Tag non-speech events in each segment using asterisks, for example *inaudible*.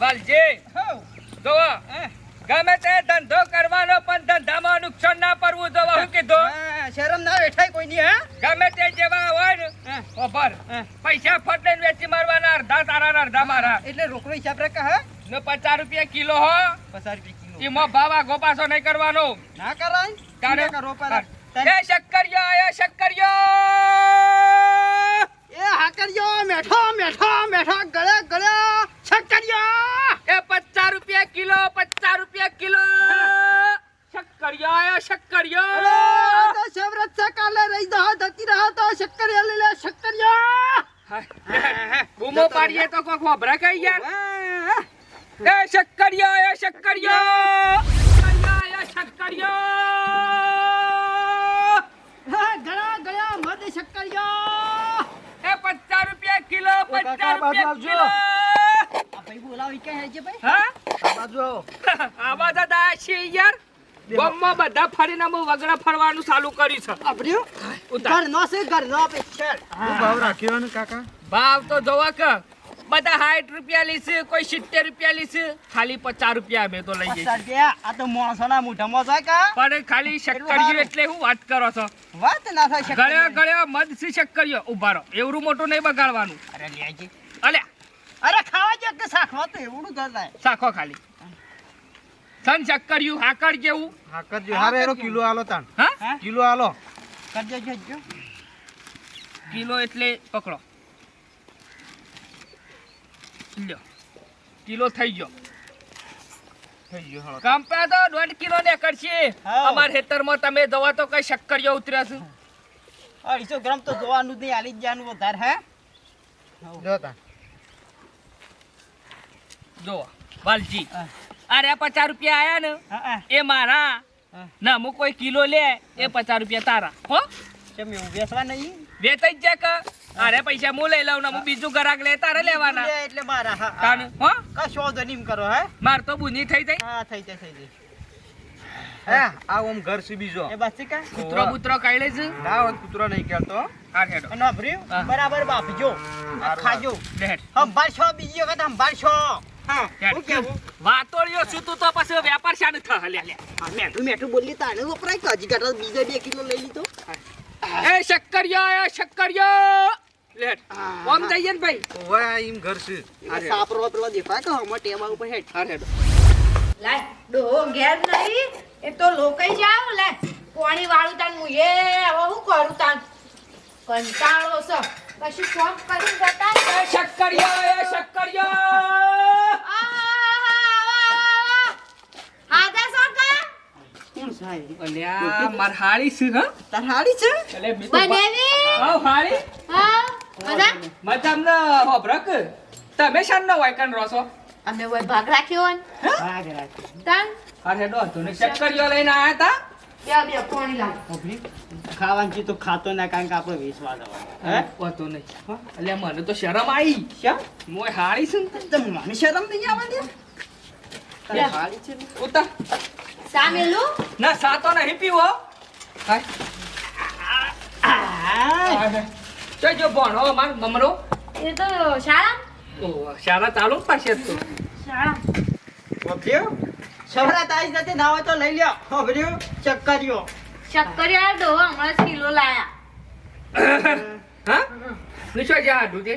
વાલજી હો જોવો. ગમે તે ધંધો કરવાનો પણ ધંધામાં નુકસાન ના પડવું જોવો. હું કીધું? શરમ ના બેઠાય કોઈ ની હે? ગમે તે જેવા હોય ને ઓફર પૈસા ફટને વેચી મારવાના અડધા તારા અડધા મારા. એટલે રોકડો હિસાબ રાખા હે? ને પચાસ રૂપિયા કિલો હો. પચાસ રૂપિયા કિલો. એમાં ભાવ આગો પાછો નહીં કરવાનો. ના કરાય? તારે? કરો પર એ શક્કરિયો એ શક્કરિયો! એ હાકરિયો મેઠો મેઠો મેઠો ગળે ગળે છકરિયો એ પચાસ રૂપિયા કિલો પચાસ રૂપિયા કિલો. શક્કરિયો એ શક્કરિયો. તો શિવરાત સે કાલે રહી દો ધતી રહો તો શક્કરિયા લે લે શક્કરિયા. બૂમો પાડીએ તો કોક વભરા કઈ યાર. એ શક્કરિયો આયો શક્કરિયો શક્કરિયો આયો શક્કરિયો હા, ગળા ગળા મધ શક્કરિયો એ પચાસ રૂપિયા કિલો કાકા, પચાસ બાજુ આવજો. ભાઈ બોલાવી કે હેજે ભાઈ? હા? *laughs* આ બાજુ આવો આવા દાદા છે યાર. ગામમાં બધા ફરીને હું વગડા ફરવાનું ચાલુ કર્યું છે. આભર્યો ઘરનો છે ઘરનો પેશર ભાવ રાખ્યો ને કાકા? ભાવ તો જોવા કે બધા સાઠ રૂપિયા લીશે કોઈ સિત્તેર રૂપિયા લીશે ખાલી પચાસ રૂપિયા અમે તો લઈ જઈશું આ તો માણસોના મોઢામાં કા? પણ ખાલી શક્કરિયો એટલે હું વાત કરો છો. વાત ના થાય ગળ્યો ગળ્યો મધ છે શક્કરિયો ઊભા રહો. એવડું મોટું નહીં બગાડવાનું. અરે લેજે અલ્યા અરે ખાવા જો કે શાખવા તો એવડું ગણાય શાખો ખાલી. સન શક્કરિયું હાકર જેવું. હાકર જેવું. હારે એનો કિલો આલો તાણ. હા? કિલો આલો. કરજે જો જો. કિલો એટલે પકડો. લ્યો. કિલો થઈ ગયો. થઈ ગયો હળો તો દોઢ કિલો ને કરશે. હા. અમાર હેતરમાં તમે દવા તો કઈ શક્કરિયો ઉતર્યા છે? અઢીસો ગ્રામ તો જોવાનું જ નહીં આલી જ જવાનું વધારે હે? જો વાલજી. અરે પચાસ રૂપિયા આયા ને એ મારા. ના હું કોઈ કિલો લે એ પચાસ રૂપિયા તારા. હો? કેમ એવું વેચવા નહીં? વેચાઈ જ કે? અરે પૈસા હું લઈ લઉં ને હું. બીજું ગ્રાહક લે તારે લેવાના. એટલે મારા હા તાન હો? કશો વાંધો નહીં કરો હે? માર તો બુની થઈ જાય. હા થઈ જાય થઈ જાય. હે? આ ઓમ ઘર સી બીજો. એ બસ કા? કૂતરો ના કૂતરો નહીં હેડો. અને ભર્યું બરાબર બાપજો. ખાજો. લે હેડ સંભાળશો બીજી વખત તું પછી વેપાર શાને થા લે લે. મેઠું મેઠું બોલી તાણે વપરાય કે હજી કાઢો બે કિલો લઈ લીધો? એ શક્કરિયો આયો શક્કરિયો લે ઓમ જઈએ ને ભાઈ. ઓવે ઈમ ઘર છે. સાપરો પેલો દેખાય કે હમણાં ટેબા ઉપર હેઠ? હા હેડો લાય ડોહો ઘેર નહીં. એ તો લોકઈ જાવ લે. પાણી વાળું તાન એ હવે હું કરું તાન? કંટાળો છે. પછી ફોન કરી જતા એ શક્કરિયા શક્કરિયો આદા સોકા કોણ સાહેબ અલ્યા માર હાળી છે હા તાર હાડી છે એટલે મેં તો બનેવી હાવ હાળી હા બધા મેં તમને હોભરક તમે શાનનો વાયકન રોસો અમે ઓય ભાગ રાખ્યો ને ભાગ રાખ તાન હા હેડો તો ને શક્કરિયો લઈને આયા તા ખાવાનું તો ખાતો ના કારણ કે આપણે વેચવા જવાનું. હે? હોતો નહીં. હા એટલે મને તો શરમ આવી શા? મોય હાળી છે ને તમે મને શરમ નહીં આવવાની તારી છે ઉતા સામેલું ના સાતો નહીં પીવો. હાય. જો ભણો માર મમરો. એ તો શાળા? ઓ શાળા ચાલુ પાસે તો. શાળા. ઓબ્યો સવરાત આવી જતી ના તો લઈ લ્યો. ઓબ્યો ચક્કરિયો શક્કરિયા ડોહો હમણાં કિલો લાયા. હા? પૂછો જા હાડું તે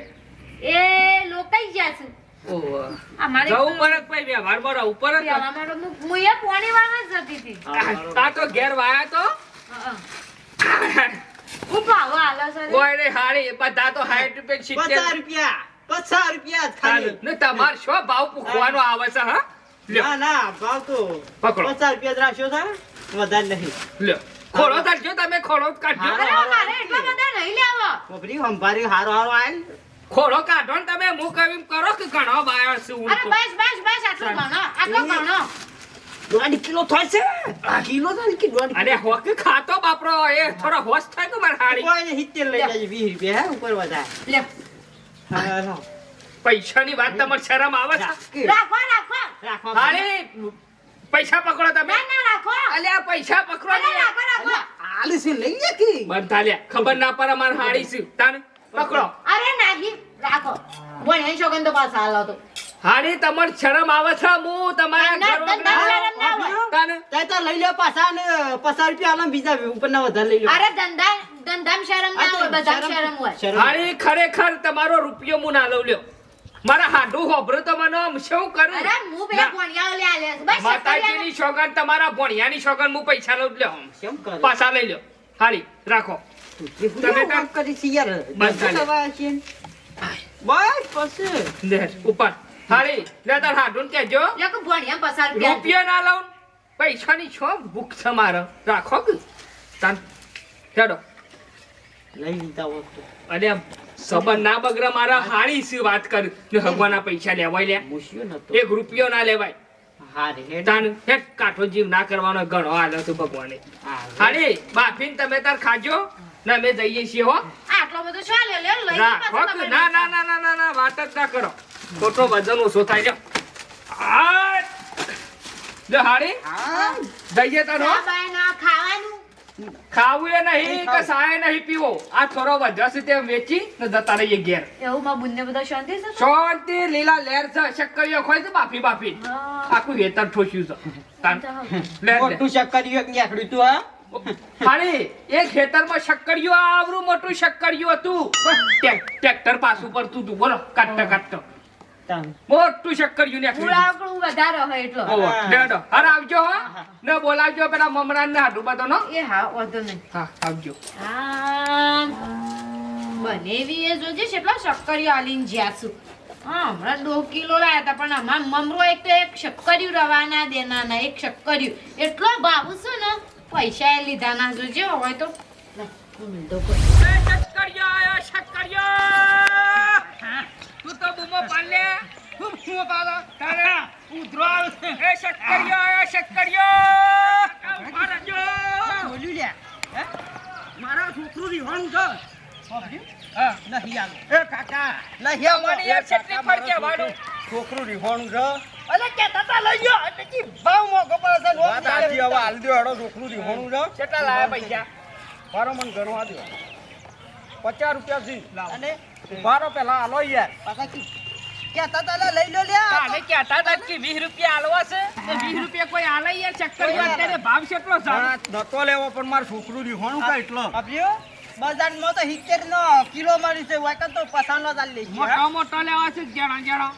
એ લોકઈ ગયા છે. ઓ અમારે જવું પર જ ભાઈ વ્યવહાર બરો ઉપર જ પેલા મારો હું હું એ પાણી વાળવા જ જતી હતી તા. તો ઘેર વાયા તો? હું ભાવ આલો છે કોઈ ને હાળી બધા તો હાઈટ રૂપિયા સિત્તેર પચાસ રૂપિયા પચાસ રૂપિયા જ ખાલી. ને તમાર શું ભાવ પૂછવાનો આવે છે હા? ના ના ભાવ તો પકડો. પચાસ રૂપિયા જ રાખ્યો વધારે નહીં. લ્યો. ખોળો કાઢજો તમે ખોળો કાઢજો. હા. અરે મારે એટલા બધા નહીં લેવો. ઓબરી સંભારી હારો હારો આય ખોળો કાઢો ને તમે હું કહું કરો કે ઘણો બાયો છે અરે. બસ બસ બસ આટલું ભણો આટલું ભણો. દોઢ કિલો થશે આ કિલો થાય કે દોઢ અરે હોક ખાતો બાપરો એ થોડો હોશ થાય તો મારે કોઈ લઈ જાય વીસ રૂપિયા હે ઉપર વધારે. લે હા. પૈસાની વાત તમારે શરમ આવે છે? રાખો. રાખો રાખો. રાખવા પૈસા પકડો તમે. ના ના રાખો. અલ્યા પૈસા પકડો ને રાખો રાખો. આલે છે લઈ જા કી? બંધ થાલ્યા ખબર ના પર માર હાળી છે. તાને પકડો. અરે નહીં રાખો. બોલ હે શોગન તો પાસ હાલો તો હાડી તમાર શરમ આવે છે? હું તમારા ઘર. તાને તે તો લઈ લ્યો પાછા ને પચાસ રૂપિયા આલમ બીજા ઉપર ના વધારે લઈ લ્યો અરે ધંધા ધંધામ શરમ ના હોય બધા શરમ હોય. હાડી ખરેખર તમારો રૂપિયો મુ ના લઉં લ્યો. મારા હાડું હોભરું તો મને આમ શું કરું? અરે હું બે ભણિયા ભણિયાઓ લે આલે. બસ માતાજીની શોગન તમારા ભણિયાની શોગન હું પૈસા લઉં લે લ્યો. કેમ કરે? પાછા લઈ લ્યો. હાલી રાખો. તમે કામ કરી છે યાર? બસ. બસ પછી. લે ઉપર હાલી લે તાર હાડું ને કહેજો. લે કે ભણિયા પસાર રૂપિયા રૂપિયો ના લઉં. પૈસાની છો ભૂખ છે મારે? રાખો. કે તાન હેડો. લઈ લીધા હોત તો. સંબંધ ના બગડે મારા હારી સી વાત કર. ને ભગવાનના પૈસા લેવાય લે એક રૂપિયો ના લેવાય. હા રે, હેડ. તાન હેડ કાઠો જીવ ના કરવાનો ઘણો હાલ હતું ભગવાને. હા, રે. તમે તાર ખાજો. ના અમે જઈએ છીએ હો. આટલો બધો ચાલે લે લઈ ના ના ના ના ના ના વાત જ ના કરો. ખોટો વજન ઓછો થાય. જો આ હારી. જઈએ તાર હો. ખાવું એ નહીં કે સાય નહીં પીવો. આ છોરો વધ્યો છે તે વેચી ને જતા રહીએ ઘેર. એવું માં બુનને બધા શાંતિ છે? શાંતિ લીલા લેર છે શક્કરીઓ ખોય છે બાફી બાફી. આખું હેતર ઠોસ્યું છે. તાન. મોટું શક્કરીઓ એક નીકળ્યું તું, હા? હારી એક ખેતરમાં શક્કરિયું આવરું મોટું શક્કરિયું હતું. ટ્રેક્ટર પાછું પડતું હતું બોલો કાટ કાઢતા તાન. મોટું શક્કરિયું વધારે હોય એટલો. લેડો. આવજો હા. ને બોલાવજો પેલા મમરાન ને હાડું બધો નો એ હા વાંધો નહીં. હા આવજો. બનેવી એ જોજે કેટલા શક્કરિયો આલીને જ્યાં છું હા હમણાં દો કિલો લાયા હતા પણ આમાં મમરો એક તો એક શક્કરિયું રવાના દેનાના એક શક્કરિયું એટલો ભાવ છે ને પૈસા એ લીધા ના જોજે હોય તો. શક્કરિયો તું તો બૂમો હું બૂમો તારે? ઉધરો આવે એ શક્કરિયો આયો શક્કરિયો! ઊભા રહેજો. બોલ્યું લ્યા. હે? મારા છોકરું રીહોણ છે. છોકરું રીહોણું છે અલે કેતા તા લઈ ગયો. એટલે ભાવ મોઘો પડે છે. વાત સાચી હવે હાલ દ્યો હેડો છોકરું રીહોણું છે કેટલા લાયા પૈસા? મારો મને ગણવા દો પચાસ રૂપિયા થી અને? મારો પેલા હાલો યાર. પાછા કી? કેતા તા લઈ લો લ્યા. કાલે કેતા તા કે 20 રૂપિયા આલવા છે? તો 20 રૂપિયા કોઈ આલે યાર? ચક્કરિયો અત્યારે ભાવ કેટલો છે? નતો લેવો પણ માર છોકરું રીહોણું કા એટલો? બજાર બજારમાં તો સિત્તેર નો કિલો મળી છે વાયકા તો પસાનો ચાલી લઈ ગયો, મોટો મોટો લેવા છે જણા જણા.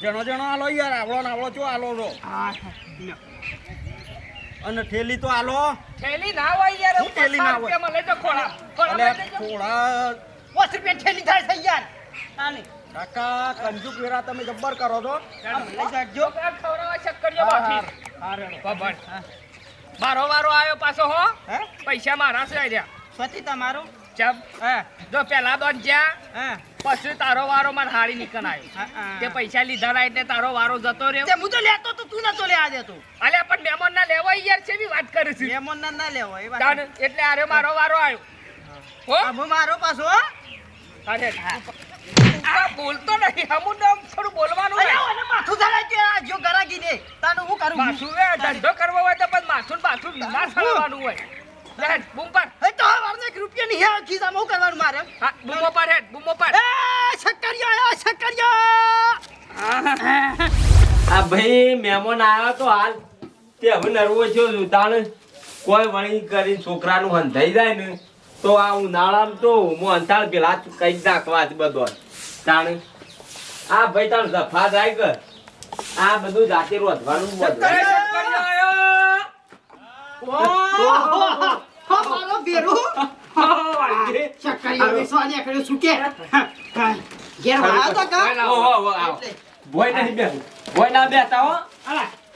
જણો જણો આલો યાર આવળો ને આવળો જો આલો રો. હા અને ઠેલી તો આલો. થેલી ના હોય યાર હું થેલી ના હોય? મળે તો ખોળા ખોળા ખોળા લઈ પાંચ રૂપિયા થેલી થાય છે યાર. આની. કાકા કંજુક વેરા તમે જબ્બર કરો છો. લઈ જાગજો. આ ખવડાવવા ચક્કરિયો હા. મારો વારો આવ્યો પાછો હો. હે? પૈસા મારા છે આર્યા સ્વતી તમારું? ચમ. હા? જો પેલા દોન જ્યાં હા? પછી તારો વારો માર હારી નીકળ આવ્યો. તે પૈસા લીધા ના એટલે તારો વારો જતો રહ્યો. હું તો લેતો તો તું નતો લેવા દેતો અલ્યા પણ મહેમાન ના લેવા યાર છે બી વાત કરે છે. મહેમાન ના ના લેવો એ વાત એટલે આરે મારો વારો આવ્યો. હો. મારો પાછો હો? અરે આ બોલતો નથી હમું નામ થોડું બોલવાનું અરે ઓને માથું ધરાય કે આ જો ગરાગી દે તાનું હું કરું? માથું એ ધંધો કરવો હોય તો પણ માથું ને માથું ના સળવાનું હોય. લેટ બૂમ પર. એ તો હવે વારને રૂપિયા નહીં આ ખિસ્સામાં હું કરવાનું મારે? હા બૂમો પર હેડ બૂમો પર. એ શક્કરિયા આયા શક્કરિયા આ ભાઈ મહેમાન આવ્યો તો હાલ. તે હવે નરવો છો તાણ કોઈ વણી કરી છોકરાનું હંધાઈ જાય ને તો આ ઉનાળામાં તો હું અંતાળ પેલા કઈ નાખવા બધો. તાણ. આ ભાઈ તાણ સફા થાય કર આ બધું જાતે રોધવાનું મારો બેરો શક્કરિયા વેસવાની આકડે છૂટે ઘેર વાળા તો કા? ઓહો, ઓહો, ભોય નહીં બેસવું. ભોય ના બેસતા હો.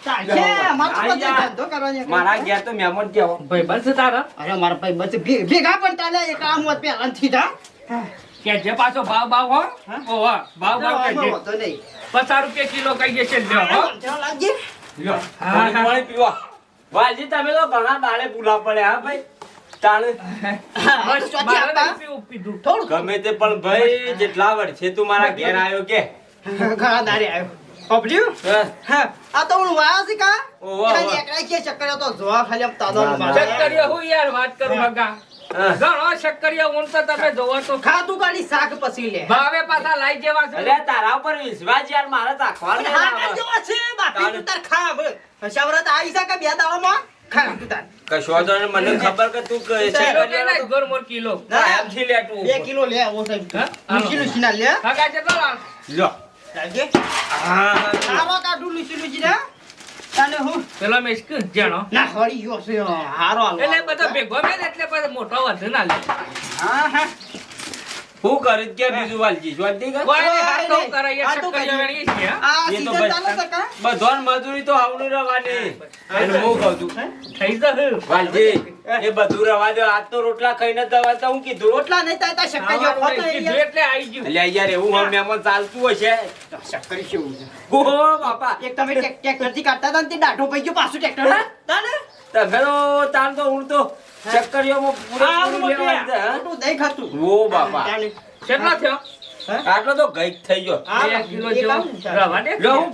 ચાલશે મારો તો આયા. ધંધો કરવાની મારા ઘેર તો મહેમાન કેવો ભાઈ બનશે તારા? અરે મારા ભાઈ બનશે. ભેગા પણ તાલે એક આમ પહેલા થી થા કે જે પાછો ભાવ ભાવ હો ઓહો ભાવ ભાવ કે જે પચાસ રૂપિયા કિલો કઈ જશે લ્યો હો. લ્યો, પાણી પાણી પીવો. વાલજી તમે તો ઘણા દાડે ભૂલા પડે હા ભાઈ? ગમે તે પણ ભાઈ જેટલા વર્ષે તું મારા ઘેર આવ્યો કે. ઘણા આવ્યો. આ તો હું વાયા છે કા? ઓહો, ઓહો. એકડા કે ચક્કર તો જોવા ખાલી તાદો હું યાર વાત કરું. ઘણો શક્કરિયા ઊંટ તો તમે જોવો તો. ખાધું કાલી શાક પછી લે. ભાવે પાછા લાઈ જેવા છે. અલ્યા તારા ઉપર વિશ્વાસ યાર મારે હા ના આવે. છે બાપી તું તાર ખા શવરત આઈ આવી કે બે દાવામાં તું તાર. કશો વાંધો મને ખબર કે તું ક- કિલો કિલો કે શક્કરિયાનો નહીં, ગોળ મોળ કિલો. તો કાયમથી લેતું બે કિલો લે આવો સાહેબ. હા? લુસી લુસી લે. હગા કેટલો લાવ? લ્યો. લાગે હા. સારો કાઢું લુસી લુસી ને તને હું? પેલો જાણો. ના હળી ગયો છે હારો એટલે બધો ભેગો મેલ એટલે મોટો વધુ ના લે. હા હા. હું કર્યું કે બીજું વાલજી કર? કોઈ નહીં, તો. કરે? આ સીઝન ચાલે છે કા? બધાને મજૂરી તો આવનું રહેવાની અને હું કહું છું. થઈ જશે. વાલજી એ બધું રવા દો. આજ તો રોટલા ખાઈને દવા તો હું કીધું રોટલા નહીં થાય તા શક્કર જો ખોતો એટલે આવી ગયું. એટલે યાર એવું હવે મહેમાન ચાલતું હશે. શક્કર છે. ઓ બાપા. એક તમે ટેક- ટ્રેક્ટરથી કાઢતા હતા ને તે દાઢો ગયો પાછું ટ્રેક્ટર હા? તાને? તમે તો તાન તો હું તો ચક્કરીઓમાં પૂરેપૂરું? દહીં ખાતું ઓ બાપા. કેટલા થયો? આટલો તો ગઈ થઈ ગયો. બે કિલો જેવો. રવા દે. લો હું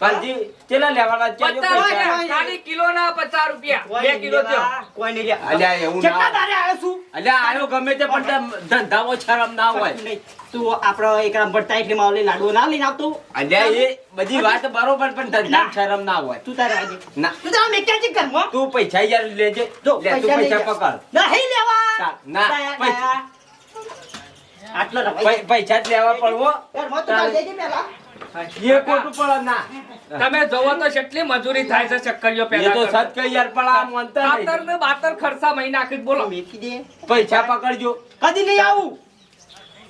ભાવ કેટલા લેવાના છે? જો પચાસ પૈસા? રૂપિયા. ખાલી કિલોના પચાસ રૂપિયા. બે કિલો થયો. કોઈ નહીં અલ્યા એવું ના દાડે આવ્યો છું? અલ્યા આયો ગમે તે પણ તે ધંધામાં શરમ ના હોય. તું આપણો એકરામ ભટ્ટા એટલે માવલી લાડુ ના લઈને આવતું. અલ્યા એ બધી વાત બરોબર પણ ધંધા શરમ ના. હોય. તું તારે આજે. ના. તું તારા મેકેનિક ઘરમાં? તું પૈસા યાર લેજે. જો લે તું પૈસા પકડ. નહીં લેવા. ના, ના, પૈસા- આટલો પૈસા જ લેવા પડવો. ઘરમાં તું. એ ખોટું પડે ના. તમે જોવો તો કેટલી મજૂરી થાય છે શક્કરીઓ એ તો સત કઈ યાર પણ આ માનતા નહીં. ને બાતર ખર્ચા મહી નાખી બોલો. મેથી દે. પૈસા પકડજો. કદી નહીં આવું.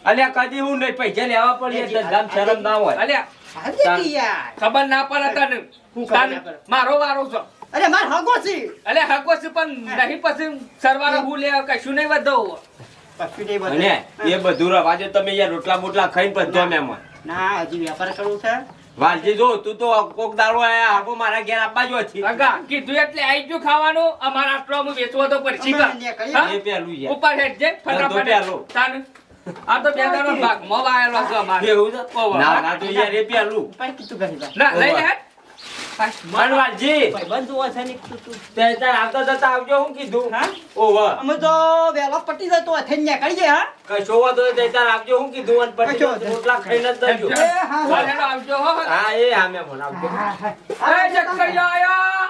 અલ્યા કદી હું નહીં પૈસા લેવા પડે ધંધામાં શરમ ના હોય. અલ્યા આજે તાર- કી યાર. ખબર ના પડે તને? મારો વારો છો. અરે માર હગો છે. અલે હકો છે પણ નહીં પછી સરવાળો હું લે કશું નહીં વધો કશું નહીં બધું. એ બધું તમે યાર રોટલા બોટલા ખાઈને બધો મહેમાન ના હજી વેપાર કરવું છે? વાલજી જો તું તો કોક દાડો આયા આગો મારા ઘેર આપવા જો છી. અગા કીધું એટલે આઈ ગયું ખાવાનું. અમારા આટલો વેચવો તો પડશે અમે કા? ને કરીએ. હા? એ પેલું યાર ઉપર હેડ જે ફટાફટ. તાન. આ તો બે દાડો ભાગ મો છે અમારે. એવું છે? ના ના તો યાર એ પેલું પણ કીધું કરી ના લઈ લે હેડ. પણ ભાઈબંધ જોવા છે ને તું તું. તે તાર આવતા જતા આવજો હું કીધું. હા? ઓવા અમે તો વહેલો પટી જાય તો નીકળી જાય, હા? કશો વાંધો તે તાર આવજો હું કીધું અને પછી રોટલા ખાઈને જ જજો. એ હા, હા. આવજો હા. એ હા મહેમાન આવજો. એ ચક્કરિયા આયા.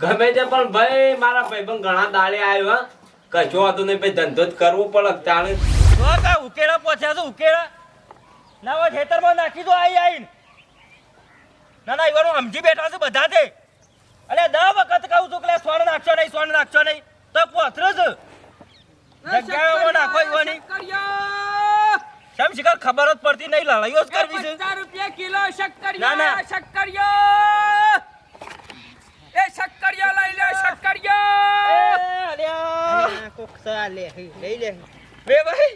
ગમે તે પણ ભાઈ મારા ભાઈબંધ ઘણા દાડે આવ્યો હા. કશો વાંધો નહીં ભાઈ ધંધો જ કરવો પડે તાણે. ઉકેડા પહોંચ્યા છો ઉકેડા? ના ખેતરમાં નાખી દો આઈ આઈને. ના ના એવાનું સમજી બેઠા છે બધા તે અલે દસ વખત કહું છું કે સ્વર્ણ નાખશો નહીં સ્વર્ણ નાખશો નહીં. તો પોથરો છે જગ્યાઓમાં નાખો એવાની કેમ શિકાર ખબર જ પડતી નહીં લડાઈઓ જ કરવી છે. રૂપિયા કિલો શક્કરિયા ના. શક્કરિયા એ શક્કરિયા લઈ લે શક્કરિયા એ, અલ્યા. આ લે, લઈ લે. બે ભાઈ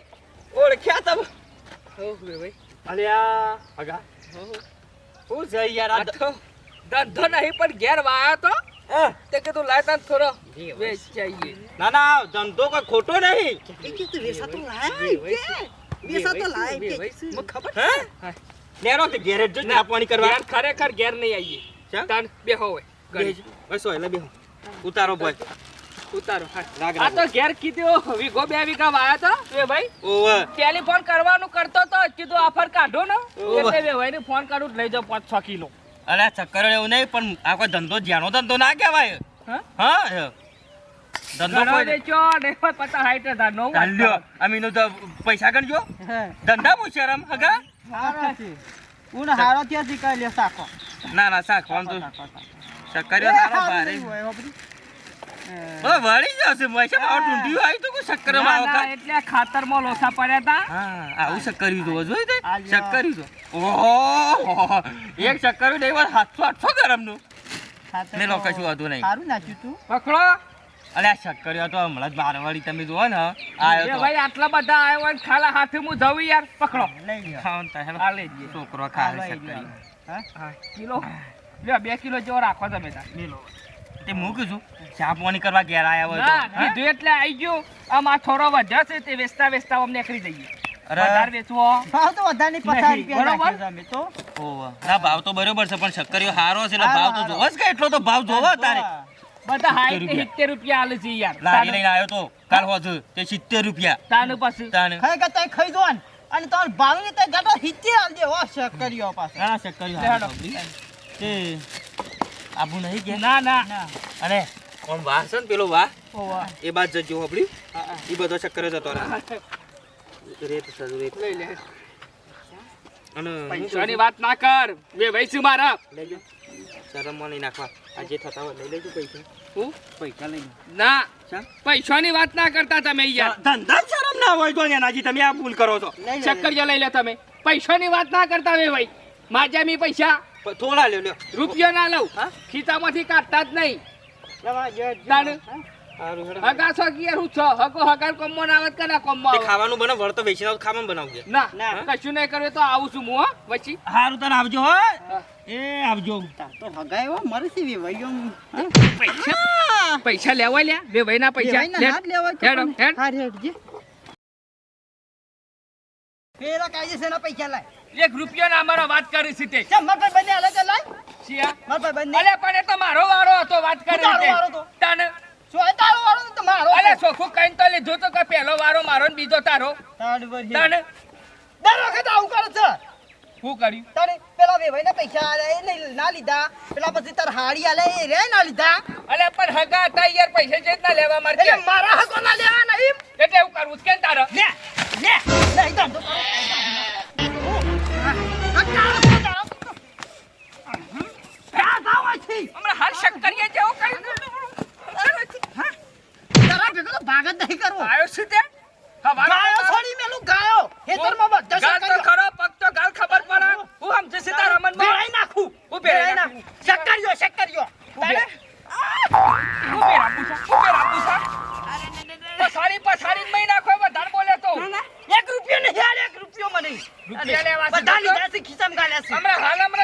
ઓળખ્યા તમે? બે ભાઈ. અલ્યા આગા હું છે યાર આ તો ધંધો નહીં પણ ઘેર વાયો તો. હે? તે કીધું લાય તને થોડો વેચાઈએ. ના ના ધંધો કોઈ ખોટો નહીં. એ કે તું વેસાતો લાય, કે. વેસાતો લાય, કે. મને ખબર હે? નેરો તે ઘેર જો ના પાણી કરવા? ખરેખર ઘેર નહીં આવીએ. ચા? તાન બેહો હોય. બસ હોય બેહો. ઉતારો બોય ઉતારો હા. આ તો ઘેર કીધું વીઘો બે વીઘા વાયા તો. એ ભાઈ ટેલિફોન કરવાનું કરતો તો કીધું આફર કાઢો ને. એટલે બે ભાઈને ફોન કાઢું લઈ જાઓ પાંચ છ કિલો. અરે ચક્કર એવું નહીં પણ આ કોઈ ધંધો જ્યાંનો ધંધો ના કહેવાય. હા? ને નો પૈસા ગણજો. ધંધા પૂછ શરમ હગા? હારો હારો લે સાકો. ના ના સાખો તો સારો હારું ઓ વળી જશે ઢૂંઢ્યું આવી તો કોઈ શક્કરમાં ના, આવતા એટલે ખાતરમાં લોસા પડ્યા હતા. હા આવું શક્કર્યું જોવો જોઈ તે? આ શક્કર્યું જો. ઓહો એક શક્કર્યું નહીં વાર સાતસો આઠસો ગરમનું? ખાતર મેં લોકો હતું નહીં. સારું નાખ્યું તું. પકડો. અલે આ શક્કર્યો તો હમણાં જ બારવાળી તમે જુઓ ને આયો તો. ભાઈ આટલા બધા આવ્યો હોય ને ખાલા હાથે હું જવું યાર. પકડો. લઈ લ્યો. આ લઈ. છોકરો આ શક્કરી હા? હા, કિલો. લ્યો બે કિલો જેવો રાખો તમે તે મૂકું છું. ચા પાણી કરવા ઘેર આયા હોય તો હા? કીધું એટલે આવી ગયો. આમ આ થોડો વધ્યો છે તે વેચતા વેચતા અમને નીકળી જઈએ. અરે. વેચવો. ભાવ તો વધારે નહીં, પચાસ રૂપિયા બરોબર? અમે તો. ઓહો. ના ભાવ તો બરોબર છે પણ શક્કરીઓ હારો છે એટલે ભાવ તો જોવો જ કે એટલો તો ભાવ જોવો તારે. બધા હાઈટ રૂપિયા. સિત્તેર રૂપિયા આલે છે યાર. લારી લઈને આવ્યો તો કાલ હોજ તે સિત્તેર રૂપિયા. તાનું પાછું. તાને. ખાઈ ગયા તઈ ખાઈ દો અને તમારે ભાવે ને તઈ ગાંઠો હિચે આલજે હો શક્કરીઓ પાસે. હા શક્કરી તે આબુ નહીં કે? ના. ના. અને કોણ વાહ. છે ને પેલો વાહ? એ બાદ જજો આપડી એ બધો ચક્કર જતો રહે રેત સજુ રેત. લઈ લે. અને પૈસાની વાત ના કર. બે ભાઈ મારા. લેજો શરમ મને નાખવા. આ જે થતા હોય લઈ લેજો પૈસા. હું? પૈસા લઈ ના. પૈસાની વાત ના કરતા તમે યાર. ધંધા શરમ ના હોય તો નાજી તમે આ ભૂલ કરો છો. ચક્કરિયા લઈ લે. તમે. પૈસાની વાત ના કરતા બે ભાઈ. માજા મી પૈસા. થોડા લ્યો લ્યો. રૂપિયો ના લઉં. હા? ખીચામાંથી કાઢતા જ નહીં. લેવા જો તાણ. સારું હેડો. હગા છો કે હું છો? હગો હગાર કોમો આવત કે ના કોમો તે આવત? ખાવાનું બને વળતો વેચી નાખ ખાવાનું બનાવજે. ના ના. કશું નહીં કર્યું તો આવું છું હું હો પછી. સારું તાર આવજો હો. એ આવજો. તો હગાય હો મરે છે પૈસા. પૈસા લેવા લ્યા બે ભાઈ ના પૈસા. ના તો હેડો, હેડ. હાર હેડજે. પેલા કાયદેસરના પૈસા લાય. એક રૂપિયો ના અમારો વાત કરી છે તે. ચમ મારા ભાઈ બંને હાલે તો મારા ભાઈ બંને. અલે પણ એ તો મારો વારો હતો વાત કરી તારો વારો તો? તાને તારો મારો અલે ચોખ્ખું કઈ તો લીધું તો કે પહેલો વારો મારો ને બીજો તારો. તાને દર વખત આવું કરે છે. શું કર્યું? તારે પેલા પૈસા આલે એ ના લીધા. પેલા પછી તાર હાડી આલે એ રે ના લીધા. અલે પણ હગા હતા યાર પૈસા જે ના લેવા મારે એટલે મારા હકો ના લેવા નહીં એટલે એવું કરવું કે તારે? લે લે. નહીં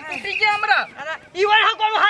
હમણાં અરે, ઈવન હકોનું